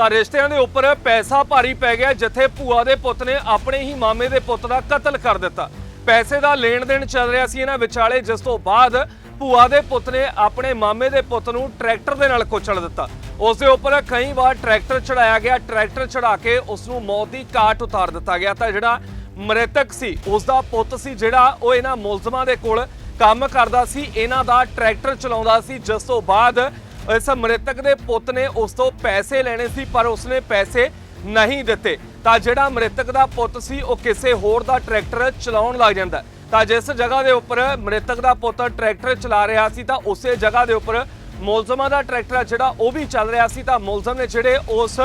ਤਾਂ ਰਿਸ਼ਤਿਆਂ ਦੇ ਉੱਪਰ ਪੈਸਾ ਭਾਰੀ ਪੈ ਗਿਆ, ਜਿੱਥੇ ਭੂਆ ਦੇ ਪੁੱਤ ਨੇ ਆਪਣੇ ਹੀ ਮਾਮੇ ਦੇ ਪੁੱਤ ਦਾ ਕਤਲ ਕਰ ਦਿੱਤਾ। ਪੈਸੇ ਦਾ ਲੈਣ ਦੇਣ ਚੱਲ ਰਿਹਾ ਸੀ ਇਹਨਾਂ ਵਿਚਾਲੇ, ਜਿਸ ਤੋਂ ਬਾਅਦ ਭੂਆ ਦੇ ਪੁੱਤ ਨੇ ਆਪਣੇ ਮਾਮੇ ਦੇ ਪੁੱਤ ਨੂੰ ਟਰੈਕਟਰ ਦੇ ਨਾਲ ਕੁਚਲ ਦਿੱਤਾ। ਉਸ ਦੇ ਉੱਪਰ ਕਈ ਵਾਰ ਟਰੈਕਟਰ ਚੜਾਇਆ ਗਿਆ, ਟਰੈਕਟਰ ਚੜਾ ਕੇ ਉਸ ਨੂੰ ਮੌਤ ਦੀ ਘਾਟ ਉਤਾਰ ਦਿੱਤਾ ਗਿਆ। ਤਾਂ ਜਿਹੜਾ ਮ੍ਰਿਤਕ ਸੀ, ਉਸ ਦਾ ਪੁੱਤ ਸੀ ਜਿਹੜਾ, ਉਹ ਇਹਨਾਂ ਮੁਲਜ਼ਮਾਂ ਦੇ ਕੋਲ ਕੰਮ ਕਰਦਾ ਸੀ, ਇਹਨਾਂ ਦਾ ਟਰੈਕਟਰ ਚਲਾਉਂਦਾ ਸੀ, ਜਿਸ ਤੋਂ ਬਾਅਦ ਇਸ ਮ੍ਰਿਤਕ ਦੇ ਪੁੱਤ ਨੇ ਉਸ ਤੋਂ ਪੈਸੇ ਲੈਣੇ ਸੀ, ਪਰ ਉਸਨੇ ਪੈਸੇ ਨਹੀਂ ਦਿੱਤੇ। ਤਾਂ ਜਿਹੜਾ ਮ੍ਰਿਤਕ ਦਾ ਪੁੱਤ ਸੀ, ਉਹ ਕਿਸੇ ਹੋਰ ਦਾ ਟਰੈਕਟਰ ਚਲਾਉਣ ਲੱਗ ਜਾਂਦਾ ਤਾਂ ਜਿਸ ਜਗ੍ਹਾ ਦੇ ਉੱਪਰ ਮ੍ਰਿਤਕ ਦਾ ਪੁੱਤ ਟਰੈਕਟਰ ਚਲਾ ਰਿਹਾ ਸੀ, ਤਾਂ ਉਸੇ ਜਗ੍ਹਾ ਦੇ ਉੱਪਰ ਮੁਲਜ਼ਮਾਂ ਦਾ ਟਰੈਕਟਰ ਆ ਜਿਹੜਾ ਉਹ ਵੀ ਚੱਲ ਰਿਹਾ ਸੀ। ਤਾਂ ਮੁਲਜ਼ਮ ਨੇ ਜਿਹੜੇ ਉਸ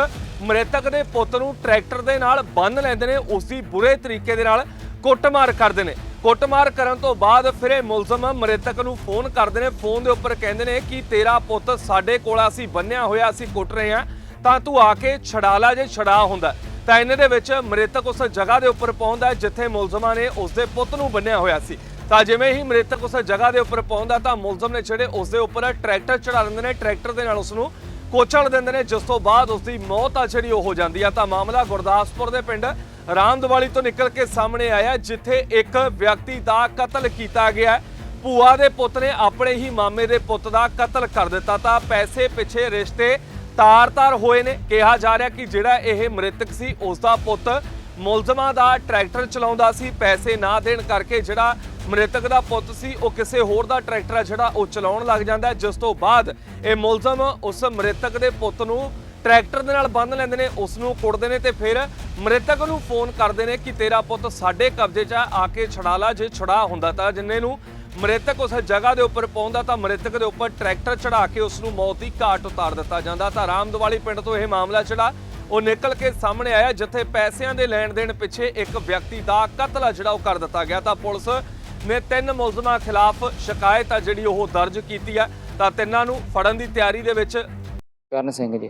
ਮ੍ਰਿਤਕ ਦੇ ਪੁੱਤ ਨੂੰ ਟਰੈਕਟਰ ਦੇ ਨਾਲ ਬੰਨ ਲੈਂਦੇ ਨੇ ਉਸ ਦੀ ਬੁਰੇ ਤਰੀਕੇ ਦੇ ਨਾਲ ਕੁੱਟਮਾਰ ਕਰਦੇ ਨੇ। ਕੁੱਟਮਾਰ ਕਰਨ ਤੋਂ ਬਾਅਦ ਫਿਰ ਇਹ ਮੁਲਜ਼ਮ ਮ੍ਰਿਤਕ ਨੂੰ ਫੋਨ ਕਰਦੇ ਨੇ। ਫੋਨ ਦੇ ਉੱਪਰ ਕਹਿੰਦੇ ਨੇ ਕਿ ਤੇਰਾ ਪੁੱਤ ਸਾਡੇ ਕੋਲ ਅਸੀਂ ਬੰਨਿਆ ਹੋਇਆ, ਅਸੀਂ ਕੁੱਟ ਰਹੇ ਹਾਂ। ਤਾਂ ਤੂੰ ਆ ਕੇ ਛਡਾ ਲੈ ਜੇ ਛਡਾ ਹੁੰਦਾ ਤਾਂ ਇਹਨੇ ਦੇ ਵਿੱਚ ਮ੍ਰਿਤਕ ਉਸ ਜਗ੍ਹਾ ਦੇ ਉੱਪਰ ਪਹੁੰਚਦਾ ਜਿੱਥੇ ਮੁਲਜ਼ਮਾਂ ਨੇ ਉਸ ਦੇ ਪੁੱਤ ਨੂੰ ਬੰਨਿਆ ਹੋਇਆ ਸੀ। ਤਾਂ ਜਿਵੇਂ ਹੀ ਮ੍ਰਿਤਕ ਉਸ ਜਗ੍ਹਾ ਦੇ ਉੱਪਰ ਪਹੁੰਚਦਾ, ਤਾਂ ਮੁਲਜ਼ਮ ਨੇ ਜਿਹੜੇ ਉਸ ਦੇ ਉੱਪਰ ਟਰੈਕਟਰ ਚੜਾ ਦਿੰਦੇ ਨੇ, ਟਰੈਕਟਰ ਦੇ ਨਾਲ ਉਸ ਨੂੰ ਕੋਚਲ ਦਿੰਦੇ ਨੇ। ਜਿਸ ਤੋਂ ਬਾਅਦ ਉਸ ਦੀ ਮੌਤ ਆ ਜਿਹੜੀ ਉਹ ਹੋ ਜਾਂਦੀ ਆ। ਤਾਂ ਮਾਮਲਾ ਗੁਰਦਾਸਪੁਰ ਦੇ ਪਿੰਡ ਰਾਮਦਵਾਲੀ ਤੋਂ ਨਿਕਲ ਕੇ ਸਾਹਮਣੇ ਆਇਆ, ਜਿੱਥੇ ਇੱਕ ਵਿਅਕਤੀ ਦਾ ਕਤਲ ਕੀਤਾ ਗਿਆ ਭੂਆ ਦੇ ਪੁੱਤ ਨੇ ਆਪਣੇ ਹੀ ਮਾਮੇ ਦੇ ਪੁੱਤ ਦਾ ਕਤਲ ਕਰ ਦਿੱਤਾ। ਤਾਂ ਪੈਸੇ ਪਿੱਛੇ ਰਿਸ਼ਤੇ ਤਾਰ-ਤਾਰ ਹੋਏ ਨੇ। ਕਿਹਾ ਜਾ ਰਿਹਾ ਕਿ ਜਿਹੜਾ ਇਹ ਮ੍ਰਿਤਕ ਸੀ ਉਸ ਦਾ ਪੁੱਤ ਮੁਲਜ਼ਮਾਂ ਦਾ ਟਰੈਕਟਰ ਚਲਾਉਂਦਾ ਸੀ। ਪੈਸੇ ਨਾ ਦੇਣ ਕਰਕੇ ਜਿਹੜਾ ਮ੍ਰਿਤਕ ਦਾ ਪੁੱਤ ਸੀ, ਉਹ ਕਿਸੇ ਹੋਰ ਦਾ ਟਰੈਕਟਰ ਆ ਜਿਹੜਾ ਉਹ ਚਲਾਉਣ ਲੱਗ ਜਾਂਦਾ ਜਿਸ ਤੋਂ ਬਾਅਦ ਇਹ ਮੁਲਜ਼ਮ ਉਸ ਮ੍ਰਿਤਕ ਦੇ ਪੁੱਤ ਨੂੰ ਟਰੈਕਟਰ ਦੇ ਨਾਲ ਬੰਨ ਲੈਂਦੇ ਨੇ ਉਸ ਨੂੰ ਕੁੱਟਦੇ ਨੇ ਤੇ ਫਿਰ ਮ੍ਰਿਤਕ ਨੂੰ ਫੋਨ ਕਰਦੇ ਨੇ ਕਿ ਤੇਰਾ ਪੁੱਤ ਸਾਡੇ ਕਬਜ਼ੇ 'ਚ ਆ ਕੇ ਛੜਾ ਲਾ, ਜੇ ਛੜਾ ਹੁੰਦਾ ਤਾਂ ਜਿੰਨੇ ਨੂੰ ਮ੍ਰਿਤਕ ਉਸ ਜਗ੍ਹਾ ਦੇ ਉੱਪਰ ਪਹੁੰਚਦਾ ਤਾਂ ਮ੍ਰਿਤਕ ਦੇ ਉੱਪਰ ਟਰੈਕਟਰ ਚੜਾ ਕੇ ਉਸ ਨੂੰ ਮੌਤ ਦੀ ਘਾਟ ਉਤਾਰ ਦਿੱਤਾ ਜਾਂਦਾ। ਤਾਂ ਰਾਮਦਵਾਲੀ ਪਿੰਡ ਤੋਂ ਇਹ ਮਾਮਲਾ ਜਿਹੜਾ, ਉਹ ਨਿਕਲ ਕੇ ਸਾਹਮਣੇ ਆਇਆ, ਜਿੱਥੇ ਪੈਸਿਆਂ ਦੇ ਲੈਣ ਦੇਣ ਪਿੱਛੇ ਇੱਕ ਵਿਅਕਤੀ ਦਾ ਕਤਲ ਆ ਜਿਹੜਾ ਉਹ ਕਰ ਦਿੱਤਾ ਗਿਆ। ਤਾਂ ਪੁਲਿਸ ਨੇ ਤਿੰਨ ਮੁਲਜ਼ਮਾਂ ਖਿਲਾਫ ਸ਼ਿਕਾਇਤ ਆ ਜਿਹੜੀ ਉਹ ਦਰਜ ਕੀਤੀ ਹੈ ਤਾਂ ਤਿੰਨਾਂ ਨੂੰ ਫੜਨ ਦੀ ਤਿਆਰੀ ਦੇ ਵਿੱਚ ਕਰਨ ਸਿੰਘ ਜੀ।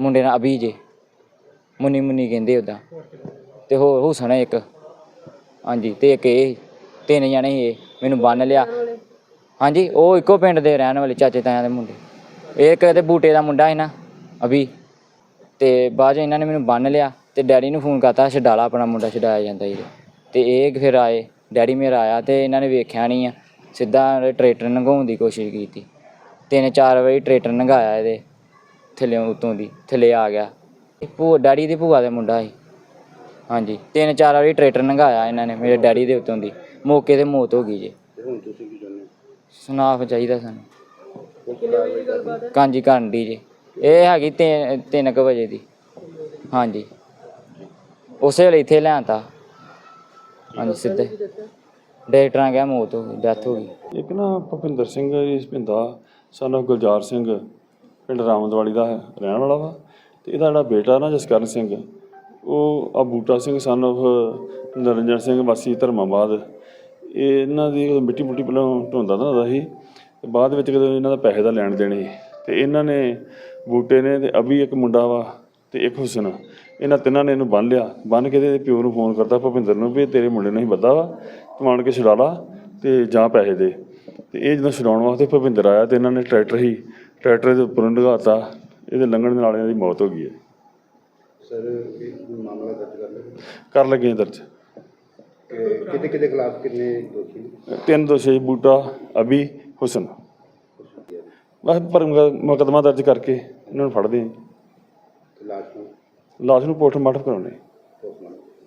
ਮੁੰਡੇ ਨਾਲ ਅਭੀ ਜੇ। ਮੁੰਨੀ ਮੁੰਨੀ ਕਹਿੰਦੇ ਉਹਦਾ ਤੇ ਹੋਰ ਹੁਸਨ ਇੱਕ। ਹਾਂਜੀ, ਤੇ ਇੱਕ ਇਹ ਤਿੰਨ ਜਣੇ ਸੀ ਇਹ। ਮੈਨੂੰ ਬੰਨ ਲਿਆ। ਹਾਂਜੀ, ਉਹ ਇੱਕੋ ਪਿੰਡ ਦੇ ਰਹਿਣ ਵਾਲੇ ਚਾਚੇ ਤਾਇਆਂ ਦੇ ਮੁੰਡੇ। ਇਹ ਇੱਕ ਕਿਤੇ ਬੂਟੇ ਦਾ ਮੁੰਡਾ ਸੀ ਨਾ, ਅਭੀ। ਤੇ ਬਾਅਦ 'ਚ ਇਹਨਾਂ ਨੇ ਮੈਨੂੰ ਬੰਨ ਲਿਆ। ਤੇ ਡੈਡੀ ਨੂੰ ਫੋਨ ਕਰਤਾ, ਛਡਾਲਾ ਆਪਣਾ ਮੁੰਡਾ ਛਡਾਇਆ ਜਾਂਦਾ ਜੀ। ਤੇ ਇਹ ਫਿਰ ਆਏ। ਡੈਡੀ ਮੇਰਾ ਆਇਆ ਤੇ ਇਹਨਾਂ ਨੇ ਵੇਖਿਆ ਨਹੀਂ ਆ। ਸਿੱਧਾ ਟਰੈਕਟਰ ਲੰਘਾਉਣ ਦੀ ਕੋਸ਼ਿਸ਼ ਕੀਤੀ। ਤਿੰਨ ਚਾਰ ਵਾਰੀ ਟਰੈਕਟਰ ਲੰਘਾਇਆ ਇਹਦੇ। ਥੱਲੇ ਉਤੋਂ ਦੀ ਥੱਲੇ ਆ ਗਿਆ। ਇਹ ਭੂਆ ਡੈਡੀ ਦੀ ਭੂਆ ਦਾ ਮੁੰਡਾ ਸੀ। ਹਾਂਜੀ ਤਿੰਨ ਚਾਰ ਵਾਰੀ ਟਰੈਕਟਰ ਲੰਘਾਇਆ ਇਹਨਾਂ ਨੇ ਮੇਰੇ ਡੈਡੀ ਦੇ ਉਤੋਂ ਦੀ। ਮੌਕੇ ਤੇ ਮੌਤ ਹੋ ਗਈ ਜੀ। ਹੁਣ ਤੁਸੀਂ ਕੀ ਚਾਹੁੰਦੇ ਸੁਨਾਫ ਚਾਹੀਦਾ ਸਾਨੂੰ। ਕਾਂਜੀ ਕਰਨ ਦੀ ਜੀ। ਇਹ ਹੈਗੀ 3 ਕੁ ਵਜੇ ਦੀ। ਹਾਂਜੀ। ਉਸੇ ਵੇਲੇ ਇੱਥੇ ਲਿਆਂਤਾ ਹਾਂਜੀ ਸਿੱਧੇ। ਡਾਕਟਰਾਂ ਕਿਹਾ ਮੌਤ ਹੋ ਗਈ ਡੈਥ ਹੋ ਗਈ। ਇੱਕ ਨਾ ਭੁਪਿੰਦਰ ਸਿੰਘ ਜੀ ਭਿੰਦਾ ਸਾਨੂੰ ਗੁਲਜ਼ਾਰ ਸਿੰਘ। ਪਿੰਡ ਰਾਮਦਵਾਲੀ ਦਾ ਰਹਿਣ ਵਾਲਾ ਵਾ ਤੇ ਇਹਦਾ ਜਿਹੜਾ ਬੇਟਾ ਨਾ ਜਸਕਰਨ ਸਿੰਘ, ਉਹ ਆ ਬੂਟਾ ਸਿੰਘ ਸਨ of ਨਰਿੰਜਨ ਸਿੰਘ, ਵਾਸੀ ਧਰਮਾਬਾਦ। ਇਹ ਇਹਨਾਂ ਦੀ ਮਿੱਟੀ ਮੁੱਟੀ ਪਹਿਲਾਂ ਢੋਂਦਾ ਦਾ ਸੀ ਤੇ ਬਾਅਦ ਵਿੱਚ ਕਦੇ ਇਹਨਾਂ ਦਾ ਪੈਸੇ ਦਾ ਲੈਣ ਦੇਣੇ ਤੇ ਇਹਨਾਂ ਨੇ ਬੂਟੇ ਨੇ ਤੇ ਅਭੀ ਇੱਕ ਮੁੰਡਾ ਵਾ ਤੇ ਇੱਕ ਹੁਸਨ। ਇਹਨਾਂ ਤਿੰਨਾਂ ਨੇ ਇਹਨੂੰ ਬੰਨ ਲਿਆ। ਬੰਨ ਕੇ ਇਹਦੇ ਪਿਓ ਨੂੰ ਫੋਨ ਕਰਤਾ ਭੁਪਿੰਦਰ ਨੂੰ ਵੀ ਤੇਰੇ ਮੁੰਡੇ ਨੂੰ ਹੀ ਬੱਦਾ ਵਾ, ਤੂੰ ਆਣ ਕੇ ਛੁਡਾ ਲਾ ਤੇ ਜਾਂ ਪੈਸੇ ਦੇ। ਤੇ ਇਹ ਜਦੋਂ ਛਡਾਉਣ ਵਾਸਤੇ ਭੁਪਿੰਦਰ ਆਇਆ ਤੇ ਇਹਨਾਂ ਨੇ ਟਰੈਕਟਰ ਹੀ ਟਰੈਕਟਰ ਦੇ ਉੱਪਰ ਲਗਾਤਾ ਇਹਦੇ ਲੰਘਣ ਦੇ ਨਾਲ ਇਹਨਾਂ ਦੀ ਮੌਤ ਹੋ ਗਈ ਹੈ। ਸਰ ਇਹ ਮਾਮਲਾ ਦਰਜ ਕਰ ਲਿਆ? ਕਰ ਲੱਗੇ ਦਰਜ। ਕਿਤੇ ਕਿਤੇ ਖਿਲਾਫ ਕਿੰਨੇ ਦੋਸ਼ੀ ਨੇ? ਤਿੰਨ ਦੋਸ਼ੀ ਬੂਟਾ ਅਭੀ ਹੁਸਨ। ਬਸ ਪਰ ਮੁਕਦਮਾ ਦਰਜ ਕਰਕੇ ਇਹਨਾਂ ਨੂੰ ਫੜਦੇ ਹਾਂ ਤੇ ਲਾਸ਼ ਨੂੰ? ਲਾਸ਼ ਨੂੰ ਪੋਸਟਮਾਰਟਮ ਕਰਾਉਣੇ